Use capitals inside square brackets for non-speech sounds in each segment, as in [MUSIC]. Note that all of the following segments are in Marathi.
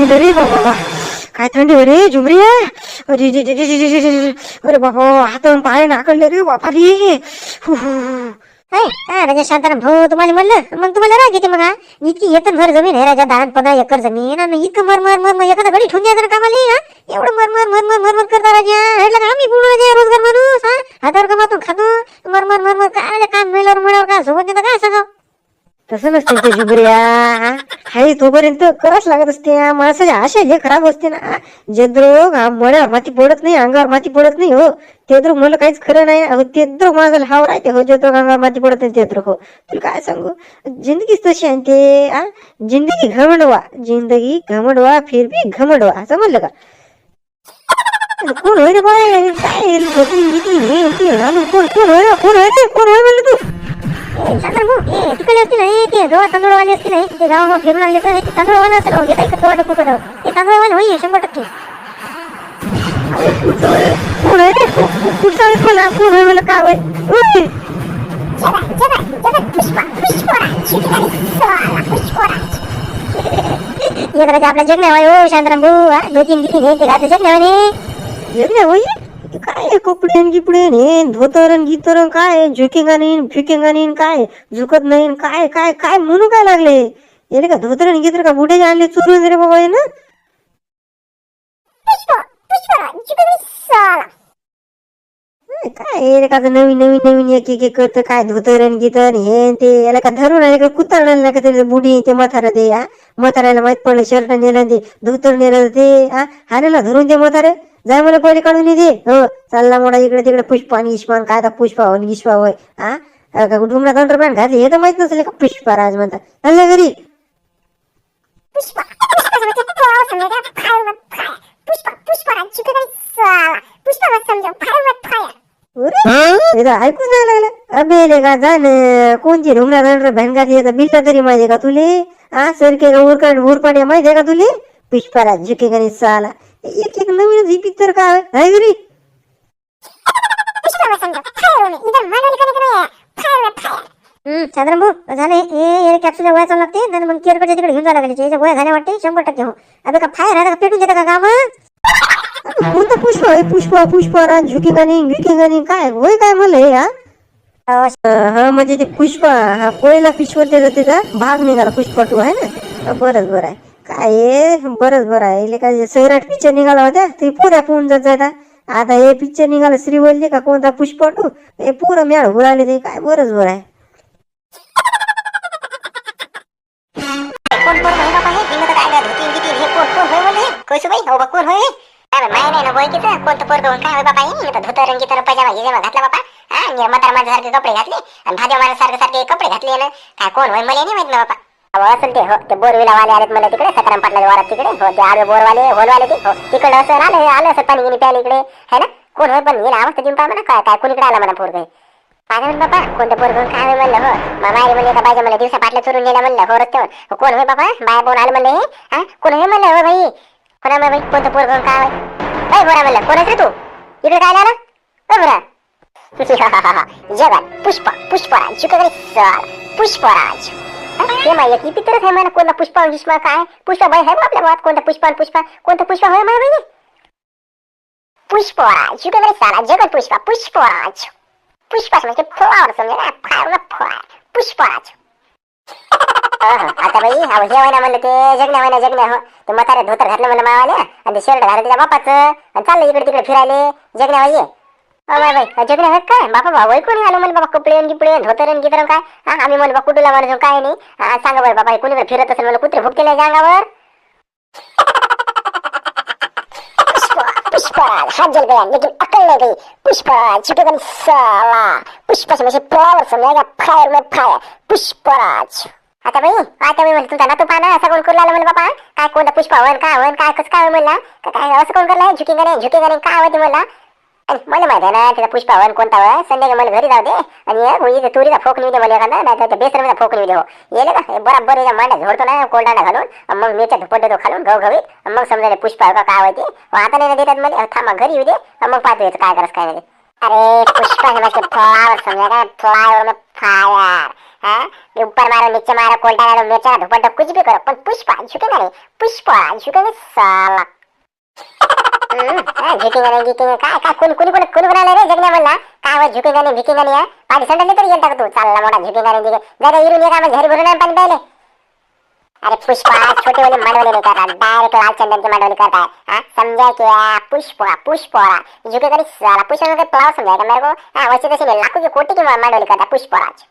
थंडी रे बाबा. काय थंडी आहे रे झुमरी अरे बाबा हातावरून पाय नाकडले रे बापा रे हु, हु, हु. राजा शांताराम भाऊ तुम्हाला म्हणलं मग तुम्हाला राग येते मग हा? इतकी येतन भर जमीन आहे राजा दहा पंधरा एकर जमीन आणि इतकं मर मर मर मर एखादा गडी ठेवून द्यायचं कामाला हा? एवढं मर मर मर मर मर मर करता राजा. हेडला का आम्ही पूर्ण राजा रोजगार माणूस हा? हातावर कमातून खातो. मर मर मर मर काय काम मिळाल्यावर मिळावर काय सोबत तर काय सांगावं? तसं नसते ते झुमऱ्या हाय तोपर्यंत करावंच लागत असते. माणसाच्या आशा हे खराब असते ना. जद्रोग हा मळ्यावर माती पडत नाही अंगावर माती पडत नाही हो. तेद्रोग मला काहीच खरं नाही. अहो तेद्रोग माझा हाव राहते हो जद्रोग अंगावर माती पडत नाही तेद्रोग हो. तुला काय सांगू? जिंदगीच तशी आहे ते आ? जिंदगी घमंडवा. जिंदगी घमंडवा फिर भी घमंडवा. समजलं का? कोण होय रे बाय काय? कोण कोण होय? रे? कोण होय? रे? कोण होय म्हणलं तू? तिकडे असते नाही ते जवळ तांदूळवाले असते नाही ते गावामध्ये फिरून आले तर ते तांदूळवाले असते घेता इकडं वाटत कुठं ते तांदूळवाले होई शंभर टक्के कोण आहे रे कुठचा मला काय जगण्यावाय हो भाऊ दोन तीन दिवशी हे जगण्यावाने हे काय कपडे गिपडे हे धोतरन गीतरन काय? झुकिंगा नाही फिकिंगा नाही काय? झुकत नाही काय काय काय म्हणू काय लागले? येले का धोतरन गीतर का बुढे आणले चोरून रे बाबा ना? काय रे का नवीन नवीन नवीन एक एक करतं काय धोतरन गीतन हे ते याला का धरून आले का कुत्ता नाही का तरी बुढी ते म्हातारा ते हा? म्हाताऱ्याला माहीत पडलं शर्ट नेलं ते धोतर नेलं ते हा? हाणेला धरून ते म्हातारे? जाय मला पहिले काढून ये दे. हो चालला मोडा इकडे तिकडे पुष्पा आणि इष्मान काय आता पुष्पा होय गिष्पा होय हा? अरे का डुमरा दंडर पॅन्ट घातली? हे तर माहीत नसेल का? पुष्पा राज म्हणतात. चालल्या घरी. ऐकूच नाही लागलं. अबे का जा न कोणती डुमरा दंडर पॅन्ट घातली? बिल्ला तरी माहिती का तुले? हा सरके उरकाड उरपाड्या माहिती आहे का तुले? पुष्पाराज नाही साला एक एक नवीन ही पिक्चर काय आहे? घरी शांताराम भाऊ झाले. हे कॅप्सूल गोळ्या चालू लागते मग केअरकडच्या तिकडे घेऊन जायला लागले. याच्या गोळ्या झाल्या वाटते शंभर टक्के हो. अबे का फायर आहे का पेटून देता का काम? कोणतं पुष्प आहे? पुष्पा पुष्पाराज झुके का नाही झुके का नाही काय? होय काय म्हणलं हे हा? हा म्हणजे ते पुष्पा हा कोयला पिशवते जाते का? भाग निघाला पुष्पा टू आहे ना? बरंच बरं आहे. काय हे? बरंच बरं आहे. इले काय सैराट पिक्चर निघाला होता? ते पुऱ्या फोन जात जाता. आता हे पिक्चर निघाला श्रीवल्ली का कोणता पुष्पा टू हे पुरं मॅळ उडाले ते. काय बरंच बरं आहे. कोण कोण होय बाबा हे बिंदू तर काय धोतीन गितीन हे कोण कोण होय म्हणले कोण बाई हो बा कोण होय काय माय नाही ना बोय किती कोणतं पोरग होऊन काय होय बाबा हे मी तर धोतर रंगीतर पजामा गिजामा घातला बाबा हा आणि म्हातार माझ्यासारखे कपडे घातले. आणि भाज्या माझ्यासारखे सारखे कपडे घातले ना. काय कोण होय मला नाही माहीत ना बाबा असेल ते. हो ते बोरविला वाले आलेत मला तिकडे सकाराम पाटला वारात तिकडे. हो ते आले बोरवाले होलवाले ते. हो तिकडे असं आलं आलं असं पाणी गिनी प्यायला इकडे. है ना? कोण होय पण येईल आवाज जिंपा म्हणा काय काय कोणीकडे आला म्हणा पोरग काय म्हणलं बाबा कोणतं पोर घेऊन काय म्हणलं हो? मामारी म्हणले का पाहिजे म्हणलं दिवसा पाटला चोरून नेला म्हणलं हो रस्त्यावर कोण होय बाबा? बाया बोन आलं म्हणलं हे? हा? कोण होय म्हणलं हो भाई कोणा मग कोणतं पोर घेऊन काय होय? बाई बोरा म्हणलं कोण रे तू? इकडे काय आला ओ बोरा [LAUGHS] जगात पुष्पा पुष्पराज चुकगरी पुष्पराज. हा, हे माहिती किती तरच आहे म्हणा कोणता पुष्पा पुष्पा काय? पुष्पा आहे आपल्या गावात कोणता पुष्पा पुष्पा? कोणता पुष्पा होय मला बाई पुष्पराज चुकगरी साला जगत पुष्पा पुष्पराज. पुष्पाच म्हणजे फ्लॉवर समजा ना फ्लॉवर फ्लॉवर पुष्पराज आता बाई अहो हे वय म्हणलं ते जगण्या वय ना जगण्या हो. ते म्हातारे धोतर घातलं म्हणलं मावाले आणि ते शर्ट घातलं त्याच्या बापाचं आणि चाललं इकडे तिकडे फिरायले. जगण्या बाई अ बाई जगण्या काय? बापा भाऊ कोणी आलं बाबा कपडे आणि गिपडे धोतर आणि गितर काय? हा आम्ही म्हणे बाबा कुठला माणूस काय नाही. हा, सांगा बरं बाबा हे कोणीकडे फिरत असेल म्हणलं कुत्रे भुकतेले जांगावर पुष्पा पुष्पा हाथ जल गया लेकिन अकल नहीं गई पुष्पा छुटेगा नहीं साला. पुष्पा से फ्लावर समझेगा फायर में फायर पुष्पराज. आता बाई आता मी म्हणलं तुमचा नातू पाना असा कोण करू लागला म्हणलं बाबा काय कोणता पुष्पा? काय होईन काय? कसं काय म्हणला? का काय असं कोण करलाय झुकेगा नाही झुकेगा नाही काय होते म्हणला? मला माहिती आहे ना त्याचा पुष्पा कोणता होय संध्याकाळी मला घरी जाऊ दे. आणि हे तुरीचा फोक नेऊ दे मला एखादा नाही तर बेसरचा फोक नेऊ दे हो. येले का? बराबर याच्या मांड्या झोडतो ना कोल्डांडा घालून. मग मिरच्या धुपट देतो खालून गव घवीत मग समजा पुष्पा का काय होते? आता नाही ना देतात मला. थांबा घरी येऊ दे. मग पाहतो याचं काय करस काय नाही. अरे पुष्पा हे फ्लावर समजा का फ्लावर में फायर. हाँ? ऊपर मारो नीचे मारो कोल्टा डालो मिर्चा कुछ भी करो पर पुष्पा झुकेगा नहीं पुष्पा झुकेंगे साला. हम्म, हाँ, झुकेगा नहीं काय काय कोणी कोणी कोणी रे जगण्या म्हणला? काय हो, हा? पाणी तरी गेलता का तू. चालला मोठा झुके जरा इरून ये का मग भरून आण पाणी प्यायले. अरे पुष्पा छोटे वाले मांडवले करता. डायरेक्ट लाल चंदन की मांडवली करता है हाँ समझा क्या पुष्पा पुष्पा. झुकेगा नहीं साला पुष्पा में प्लाव समझाएगा मेरे को? हाँ वैसे लाखों की कोटी की मांडवली करता पुष्पराज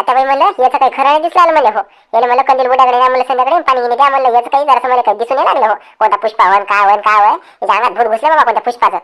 आता बाई म्हणलं याचं काही खरं नाही दिसलं म्हणलं हो. याने म्हणलं कंदील बुड्याकडे या म्हणलं संध्याकडे पाणी घेणे द्या म्हणलं याचं काही जरासं मला काही दिसून नाही लागलं हो. कोणता पुष्पा वन काय वन काय वय याच्या अंगात भूत घुसलं बाबा कोणत्या पुष्पाचं.